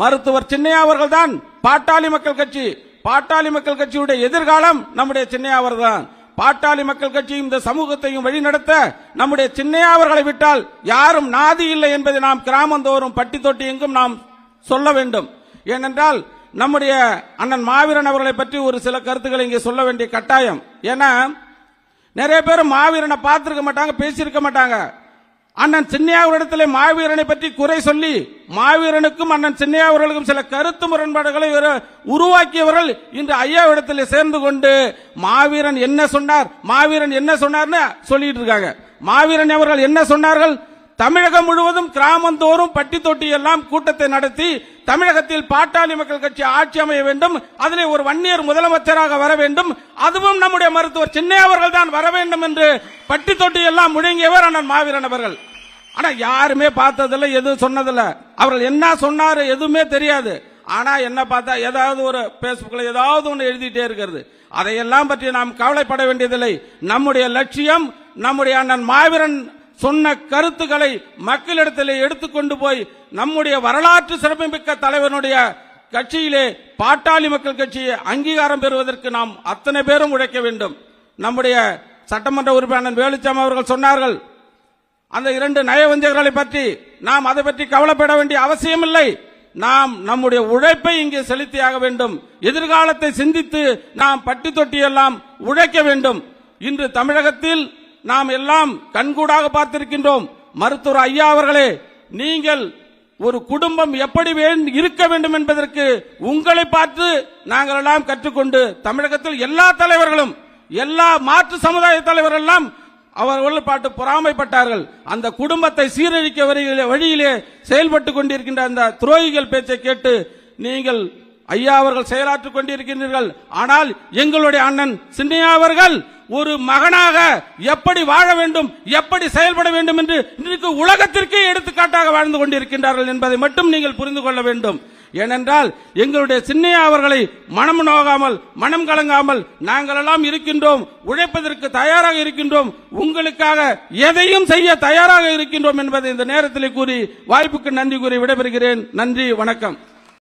மருத்துவர் சின்னையா அவர்கள் தான் பாட்டாளி மக்கள் கட்சி. பாட்டாளி மக்கள் கட்சியுடைய எதிர்காலம் நம்முடைய சின்னையா அவர்தான் பாட்டாளி மக்கள் கட்சியும் இந்த சமூகத்தையும் வழிநடத்த நம்முடைய சின்னையா அவர்களை விட்டால் யாரும் நாதி இல்லை என்பதை நாம் கிராமந்தோறும் பட்டி தொட்டி எங்கும் நாம் சொல்ல வேண்டும். ஏனென்றால் நம்முடைய அண்ணன் மாவீரன் அவர்களை பற்றி ஒரு சில கருத்துக்களை இங்கே சொல்ல வேண்டிய கட்டாயம். ஏன்னா நிறைய பேர் மாவீரனை பார்த்திருக்க மாட்டாங்க பேசியிருக்க மாட்டாங்க. அண்ணன் சின்னையாவரிடத்திலே மாவீரனை பற்றி குறை சொல்லி மாவீரனுக்கும் அண்ணன் சின்னையாவர்களுக்கும் சில கருத்து முரண்பாடுகளை இவர் உருவாக்கியவர்கள் இன்று ஐயாவிடத்தில் சேர்ந்து கொண்டு மாவீரன் என்ன சொன்னார்? மாவீரன் என்ன சொன்னார்னு சொல்லிட்டு இருக்காங்க. மாவீரன் அவர்கள் என்ன சொன்னார்கள்? தமிழகம் முழுவதும் கிராமந்தோறும் பட்டி தொட்டி எல்லாம் கூட்டத்தை நடத்தி தமிழகத்தில் பாட்டாளி மக்கள் கட்சி ஆட்சி அமைய வேண்டும். அதிலே ஒரு வன்னியர் முதலமைச்சராக வர வேண்டும். அதுவும் நம்முடைய மருத்துவர் சின்ன அவர்கள் தான் வர வேண்டும் என்று பட்டி தொட்டி எல்லாம் முழங்கியவர் அண்ணன் மாவீரன் அவர்கள். ஆனா யாருமே பார்த்ததில்ல எதுவும் சொன்னதில்ல. அவர்கள் என்ன சொன்னாரு எதுவுமே தெரியாது. ஆனா என்ன பார்த்தா ஏதாவது ஒரு பேஸ்புக்ல ஏதாவது ஒன்று எழுதிட்டே இருக்கிறது. அதையெல்லாம் பற்றி நாம் கவலைப்பட வேண்டியதில்லை. நம்முடைய லட்சியம் நம்முடைய அண்ணன் மாவீரன் சொன்ன கருத்துக்களை மக்களிடத்தில் எடுத்துக்கொண்டு போய் நம்முடைய வரலாற்று சிறப்புமிக்க தலைவனுடைய கட்சியிலே பாட்டாளி மக்கள் கட்சியை அங்கீகாரம் பெறுவதற்கு நாம் அத்தனை பேரும் உழைக்க வேண்டும். நம்முடைய சட்டமன்ற உறுப்பினர் வேலுச்சாமி அவர்கள் சொன்னார்கள் அந்த இரண்டு நயவஞ்சகர்களை பற்றி நாம் அதை பற்றி கவலைப்பட வேண்டிய அவசியமில்லை. நாம் நம்முடைய உழைப்பை இங்கே செலுத்தியாக வேண்டும். எதிர்காலத்தை சிந்தித்து நாம் பட்டி தொட்டியெல்லாம் உழைக்க வேண்டும். இன்று தமிழகத்தில் நாம் எல்லாம் கண்கூடாக பார்த்திருக்கின்றோம். மருத்துவர் ஐயா அவர்களே நீங்கள் ஒரு குடும்பம் எப்படி வேண்- இருக்க வேண்டும் என்பதற்கு உங்களை பார்த்து நாங்கள் எல்லாம் கற்றுக்கொண்டு தமிழகத்தில் எல்லா தலைவர்களும் எல்லா மாற்று சமுதாய தலைவர்கள் எல்லாம் அவர்கள் பாட்டு பொறாமைப்பட்டார்கள். அந்த குடும்பத்தை சீரழிக்க வழியிலே வழியிலே செயல்பட்டு கொண்டிருக்கின்ற அந்த துரோகிகள் பேச்சை கேட்டு நீங்கள் ஐயா அவர்கள் செயலாற்றிக் கொண்டிருக்கின்றீர்கள். ஆனால் எங்களுடைய அண்ணன் சின்னையா அவர்கள் ஒரு மகனாக எப்படி வாழ வேண்டும் எப்படி செயல்பட வேண்டும் என்று இன்றைக்கு உலகத்திற்கே எடுத்துக்காட்டாக வாழ்ந்து கொண்டிருக்கின்றார்கள் என்பதை மட்டும் நீங்கள் புரிந்து கொள்ள வேண்டும். ஏனென்றால் எங்களுடைய சின்னையா அவர்களை மனம் நோகாமல் மனம் கலங்காமல் நாங்கள் எல்லாம் இருக்கின்றோம் உழைப்பதற்கு தயாராக இருக்கின்றோம் உங்களுக்காக எதையும் செய்ய தயாராக இருக்கின்றோம் என்பதை இந்த நேரத்தில் கூறி வாய்ப்புக்கு நன்றி கூறி விடைபெறுகிறேன். நன்றி வணக்கம்.